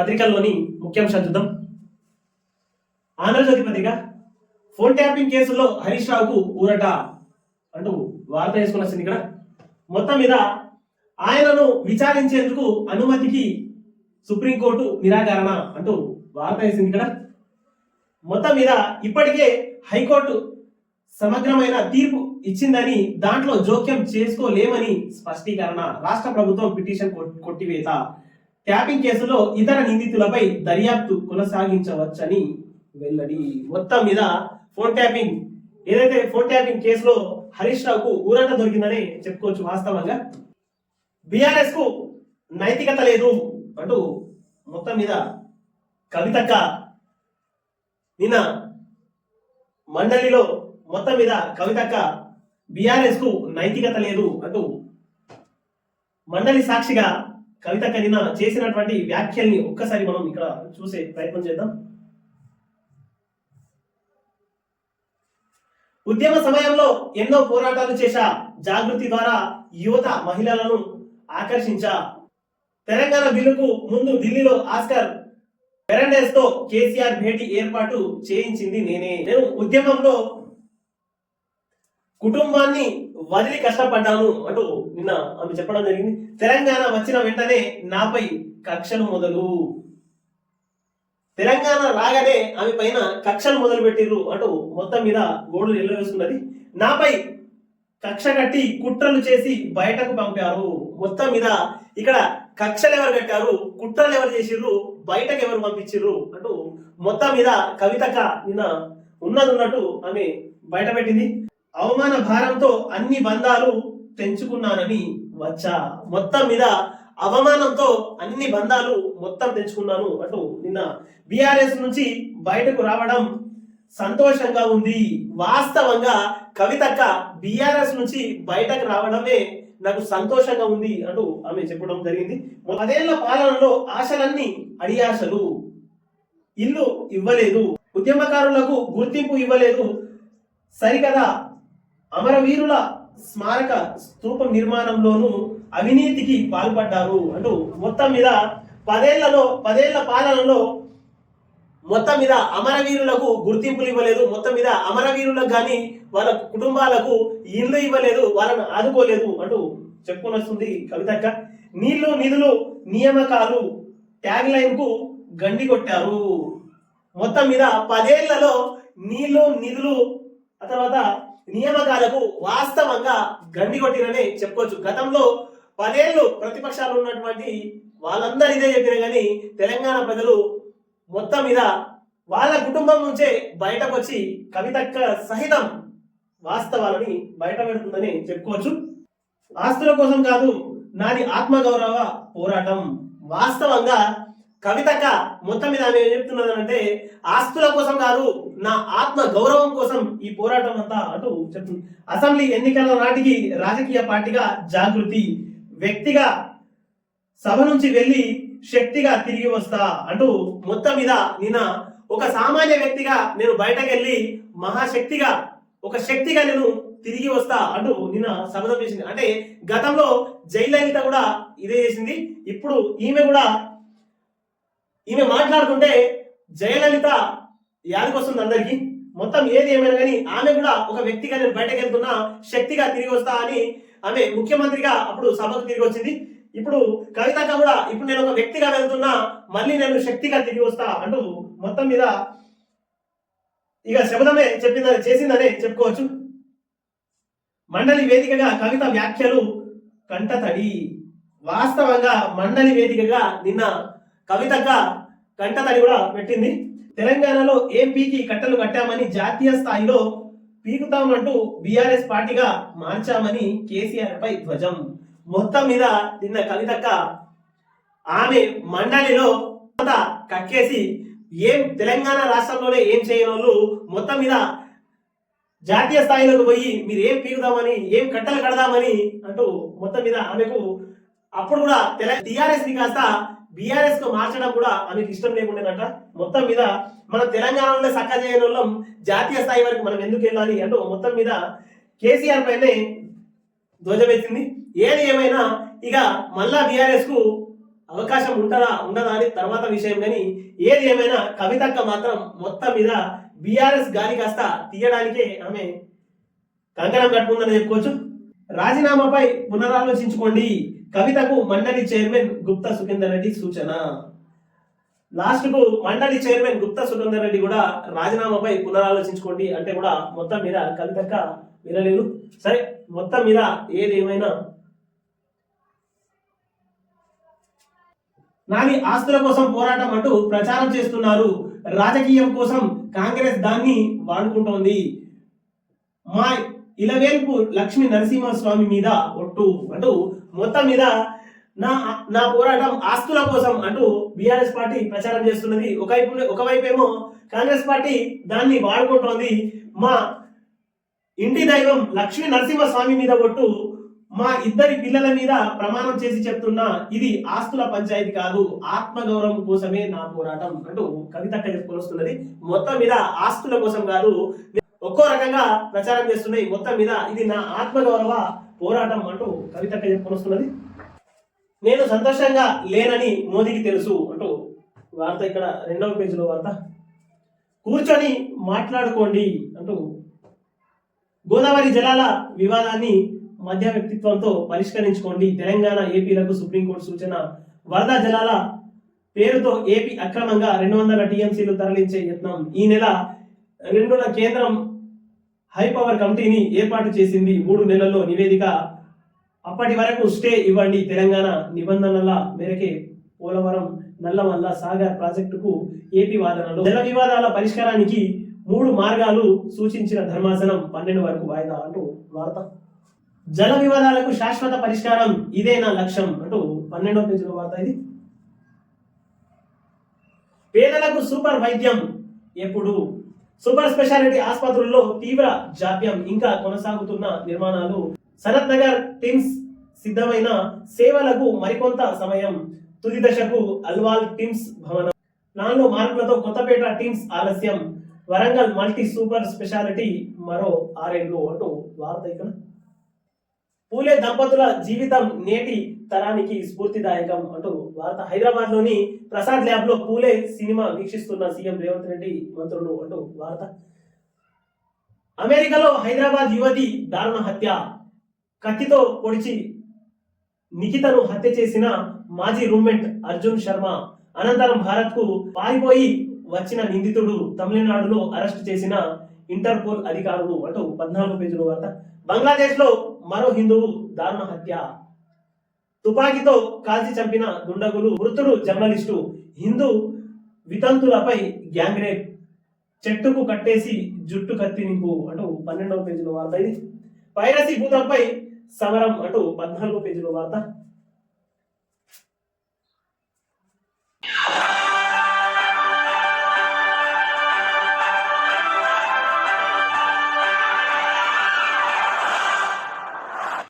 పత్రికల్లోని ముఖ్యాంశాలు చూద్దాం. ఆంధ్రజ్యోతి పత్రిక. ఫోన్ ట్యాపింగ్ కేసులో హరీష్ రావుకు ఊరట. అంటూ వార్త వేసుకుని వస్తుంది ఇక్కడ. మొత్తం మీద ఆయనను విచారించేందుకు అనుమతికి సుప్రీంకోర్టు నిరాకరణ అంటూ వార్త వేసింది ఇక్కడ. మొత్తం మీద ఇప్పటికే హైకోర్టు సమగ్రమైన తీర్పు ఇచ్చిందని దాంట్లో జోక్యం చేసుకోలేమని స్పష్టీకరణ. రాష్ట్ర ప్రభుత్వం పిటిషన్ కొట్టివేత. ట్యాపింగ్ కేసులో ఇతర నిందితులపై దర్యాప్తు కొనసాగించవచ్చని వెల్లడి. మొత్తం మీద ఫోన్ ట్యాపింగ్ ఏదైతే ఫోన్ ట్యాపింగ్ కేసులో హరీష్ రావుకు ఊరట దొరికిందని చెప్పుకోవచ్చు వాస్తవంగా. బీఆర్ఎస్కు నైతికత లేదు అంటూ మొత్తం మీద కవితక్క నిన్న మండలిలో మొత్తం మీద కవితక్క బీఆర్ఎస్కు నైతికత లేదు అంటూ మండలి సాక్షిగా కవిత నిన్న చేసినటువంటి వ్యాఖ్యల్ని ఒక్కసారి మనం ఇక్కడ చూసే ప్రయత్నం చేద్దాం. ఉద్యమ సమయంలో ఎన్నో పోరాటాలు చేశా జాగృతి ద్వారా యువత మహిళలను ఆకర్షించా. తెలంగాణ బిల్లుకు ముందు ఢిల్లీలో ఆస్కర్ ఫెర్నాండెస్తో కేసీఆర్ భేటీ ఏర్పాటు చేయించింది నేనే. నేను ఉద్యమంలో కుటుంబాన్ని వదిలి కష్టపడ్డాను అంటూ నిన్న ఆమె చెప్పడం జరిగింది. తెలంగాణ వచ్చిన వెంటనే నాపై కక్షలు మొదలు. తెలంగాణ రాగానే ఆమె పైన కక్షలు మొదలు పెట్టిర్రు అంటూ మొత్తం మీద గోడు వేసుకున్నది నాపై కక్ష కట్టి కుట్రలు చేసి బయటకు పంపారు. మొత్తం మీద ఇక్కడ కక్షలు ఎవరు కట్టారు కుట్రలు ఎవరు చేసిర్రు బయటకు ఎవరు పంపించిర్రు అంటూ మొత్తం మీద కవితక నిన్న ఉన్నది ఉన్నట్టు ఆమె బయట పెట్టింది. అవమాన భారంతో అన్ని బంధాలు తెంచుకున్నానని వచ్చా. మొత్తం మీద అవమానంతో అన్ని బంధాలు మొత్తం తెంచుకున్నాను అటు నిన్న బీఆర్ఎస్ నుంచి బయటకు రావడం సంతోషంగా ఉంది. వాస్తవంగా కవితక్క బీఆర్ఎస్ నుంచి బయటకు రావడమే నాకు సంతోషంగా ఉంది అంటూ ఆమె చెప్పడం జరిగింది. పదేళ్ళ పాలనలో ఆశలన్నీ అడియాశలు. ఇల్లు ఇవ్వలేదు. ఉద్యమకారులకు గుర్తింపు ఇవ్వలేదు. సరికదా అమరవీరుల స్మారక స్తూపం నిర్మాణంలోనూ అవినీతికి పాల్పడ్డారు అంటూ మొత్తం మీద పదేళ్ళలో పదేళ్ళ పాలనలో మొత్తం మీద అమరవీరులకు గుర్తింపులు ఇవ్వలేదు. మొత్తం మీద అమరవీరులకు కానీ వాళ్ళ కుటుంబాలకు ఇల్లు ఇవ్వలేదు వాళ్ళని ఆదుకోలేదు అంటూ చెప్పుకొని వస్తుంది కవితక్క. నీళ్ళు నిధులు నియామకాలు ట్యాగ్ లైన్కు గండి కొట్టారు. మొత్తం మీద పదేళ్ళలో నీళ్ళు నిధులు ఆ తర్వాత నియామకాలకు వాస్తవంగా గండి కొట్టిరనే చెప్పుకోవచ్చు. గతంలో పదేళ్ళు ప్రతిపక్షాలు ఉన్నటువంటి వాళ్ళందరూ ఇదే చెప్పినా కానీ తెలంగాణ ప్రజలు మొత్తం మీద వాళ్ళ కుటుంబం నుంచే బయటకు వచ్చి కవితక్క సహితం వాస్తవాలని బయట పెడుతుందని చెప్పుకోవచ్చు. ఆస్తుల కోసం కాదు నాది ఆత్మగౌరవ పోరాటం. వాస్తవంగా కవితక మొత్తం మీద ఆమె ఏం చెప్తున్నదంటే ఆస్తుల కోసం కాదు నా ఆత్మ గౌరవం కోసం ఈ పోరాటం అంతా అంటూ చెప్తుంది. అసెంబ్లీ ఎన్నికల నాటికి రాజకీయ పార్టీగా జాగృతి వ్యక్తిగా సభ నుంచి వెళ్ళి శక్తిగా తిరిగి వస్తా అంటూ మొత్తం మీద నిన్న ఒక సామాన్య వ్యక్తిగా నేను బయటకు వెళ్ళి మహాశక్తిగా ఒక శక్తిగా నేను తిరిగి వస్తా అంటూ నిన్న శపథం చేసింది. అంటే గతంలో జయలలిత కూడా ఇదే చేసింది. ఇప్పుడు ఈమె కూడా ఈమె మాట్లాడుతుంటే జయలలిత యాదకొస్తుంది అందరికీ. మొత్తం ఏది ఏమైనా కానీ ఆమె కూడా ఒక వ్యక్తిగా నేను బయటకు వెళ్తున్నా శక్తిగా తిరిగి వస్తా అని ఆమె ముఖ్యమంత్రిగా అప్పుడు సభకు తిరిగి వచ్చింది. ఇప్పుడు కవితక్క కూడా ఇప్పుడు నేను ఒక వ్యక్తిగా వెళ్తున్నా మళ్ళీ నేను శక్తిగా తిరిగి వస్తా అంటూ మొత్తం మీద ఇక శబదమే చెప్పిందని చేసిందనే చెప్పుకోవచ్చు. మండలి వేదికగా కవిత వ్యాఖ్యలు కంటతడి. వాస్తవంగా మండలి వేదికగా నిన్న కవితక్క కంటతడి కూడా పెట్టింది. తెలంగాణలో ఏపీకి కట్టలు కట్టామని జాతీయ స్థాయిలో పీకుతామంటూ బీఆర్ఎస్ పార్టీగా మార్చామని కేసీఆర్ పై ధ్వజం. మొత్తం మీద నిన్న కవితక్క ఆమె మండలిలో కక్కేసి ఏం తెలంగాణ రాష్ట్రంలోనే ఏం చేయని వాళ్ళు మొత్తం మీద జాతీయ స్థాయిలోకి పోయి మీరు ఏం పీకుదామని ఏం కట్టలు కడదామని అంటూ మొత్తం మీద ఆమెకు అప్పుడు కూడా తెల టీఆర్ఎస్ని కాస్త బీఆర్ఎస్కు మార్చడం కూడా ఆమెకి ఇష్టం లేకుండేనట. మొత్తం మీద మన తెలంగాణలో సక్క చేయని వాళ్ళం జాతీయ స్థాయి వరకు మనం ఎందుకు వెళ్ళాలి అంటూ మొత్తం మీద కేసీఆర్ పైనే ధ్వజమెత్తింది. ఏది ఏమైనా ఇక మళ్ళా బీఆర్ఎస్కు అవకాశం ఉంటుందా ఉండదా అని తర్వాత విషయం. కానీ ఏది ఏమైనా కవితక్క మాత్రం మొత్తం మీద బీఆర్ఎస్ గాలి కాస్త తీయడానికే ఆమె కంకణం కట్టుకుందని చెప్పుకోవచ్చు. రాజీనామాపై పునరాలోచించుకోండి. కవితకు మండలి చైర్మన్ గుప్తా సుఖేందర్ రెడ్డి సూచన. లాస్ట్కు మండలి చైర్మన్ గుప్తా సుఖేందర్ రెడ్డి కూడా రాజీనామాపై పునరాలోచించుకోండి అంటే కూడా మొత్తం మీద కవితక్క వినలేదు. సరే మొత్తం మీద ఏది ఏమైనా? నాని ఆస్తుల కోసం పోరాటం అంటూ ప్రచారం చేస్తున్నారు. రాజకీయం కోసం కాంగ్రెస్ దాన్ని వాడుకుంటోంది. మా ఇలవేల్పు లక్ష్మీ నరసింహస్వామి మీద ఒట్టు అంటూ మొత్తం మీద నా నా పోరాటం ఆస్తుల కోసం అంటూ బీఆర్ఎస్ పార్టీ ప్రచారం చేస్తున్నది. ఒకవైపు ఒకవైపు ఏమో కాంగ్రెస్ పార్టీ దాన్ని వాడుకుంటోంది. మా ఇంటి దైవం లక్ష్మీ నరసింహస్వామి మీద ఒట్టు మా ఇద్దరి పిల్లల మీద ప్రమాణం చేసి చెప్తున్నా ఇది ఆస్తుల పంచాయతీ కాదు ఆత్మగౌరవం కోసమే నా పోరాటం అంటూ కవిత చెప్పుకొని మొత్తం మీద ఆస్తుల కోసం కాదు ఒక్కో రకంగా ప్రచారం చేస్తున్నాయి. మొత్తం మీద ఇది నా ఆత్మగౌరవ పోరాటం అంటూ కవిత చెప్పుకొని నేను సంతోషంగా లేనని మోదీకి తెలుసు అంటూ వార్త ఇక్కడ రెండవ పేజీలో వార్త. కూర్చొని మాట్లాడుకోండి అంటూ గోదావరి జలాల వివాదాన్ని మధ్య వ్యక్తిత్వంతో పరిష్కరించుకోండి. తెలంగాణ ఏపీలకు సుప్రీంకోర్టు సూచన వరద జలాల పేరుతో ఏపీ అక్రమంగా రెండు వందల టీఎంసీలు తరలించే యత్నం. ఈ నెల రెండున కేంద్రం హై పవర్ కమిటీని ఏర్పాటు చేసింది మూడు నెలల్లో నివేదిక? అప్పటి వరకు స్టే ఇవ్వండి తెలంగాణ నిబంధనల మేరకే పోలవరం నల్లమల్ల సాగర్ ప్రాజెక్టుకు ఏపీ వాదనలు. జల వివాదాల పరిష్కారానికి మూడు మార్గాలు సూచించిన ధర్మాసనం పన్నెండు వరకు వాయిదా అంటూ వార్త. జల వివాదాలకు శాశ్వత పరిష్కారం ఇదే నా లక్ష్యం అంటూ పన్నెండవ పేజీలో వార్త ఇది. పేదలకు సూపర్ వైద్యం ఎప్పుడు? సూపర్ స్పెషాలిటీ ఆసుపత్రుల్లో తీవ్ర జాప్యం ఇంకా కొనసాగుతున్న నిర్మాణాలు. సనత్ నగర్ టిమ్స్ సిద్ధమైన సేవలకు మరికొంత సమయం. తుది దశకు అల్వాల్ టిమ్స్ భవనం. నాలుగు మార్పులతో కొత్తపేట టిమ్స్ ఆలస్యం. వరంగల్ మల్టీ సూపర్ స్పెషాలిటీ మరో ఆరేళ్ళు అంటూ వార్త ఇక్కడ. పూలే దంపతుల జీవితం నేటి తరానికి స్ఫూర్తిదాయకం అంటూ వార్త. హైదరాబాద్లోని ప్రసాద్ ల్యాబ్లో పూలే సినిమా వీక్షిస్తున్న సీఎం రేవంత్ రెడ్డి మంత్రులు అంటూ వార్త. అమెరికాలో హైదరాబాద్ యువతి దారుణ హత్య. కత్తితో పొడిచి నిఖితను హత్య చేసిన మాజీ రూమ్మేట్ అర్జున్ శర్మ అనంతరం భారత్కు పారిపోయి వచ్చిన నిందితుడు తమిళనాడులో అరెస్ట్ చేసిన ఇంటర్పోల్ అధికారులు అంటూ పద్నాలుగు పేజీల వార్త. బంగ్లాదేశ్లో మరో హిందువు దారుణ హత్య. తుపాకీతో కాల్చి చంపిన దుండగులు మృతుడు జర్నలిస్టు హిందూ వితంతులపై గ్యాంగ్ రేప్ చెట్టుకు కట్టేసి జుట్టు కత్తిరింపు అంటూ పన్నెండవ పేజీలో వార్త ఇది. పైరసీ భూతంపై సమరం అంటూ పద్నాలుగో పేజీలో వార్త.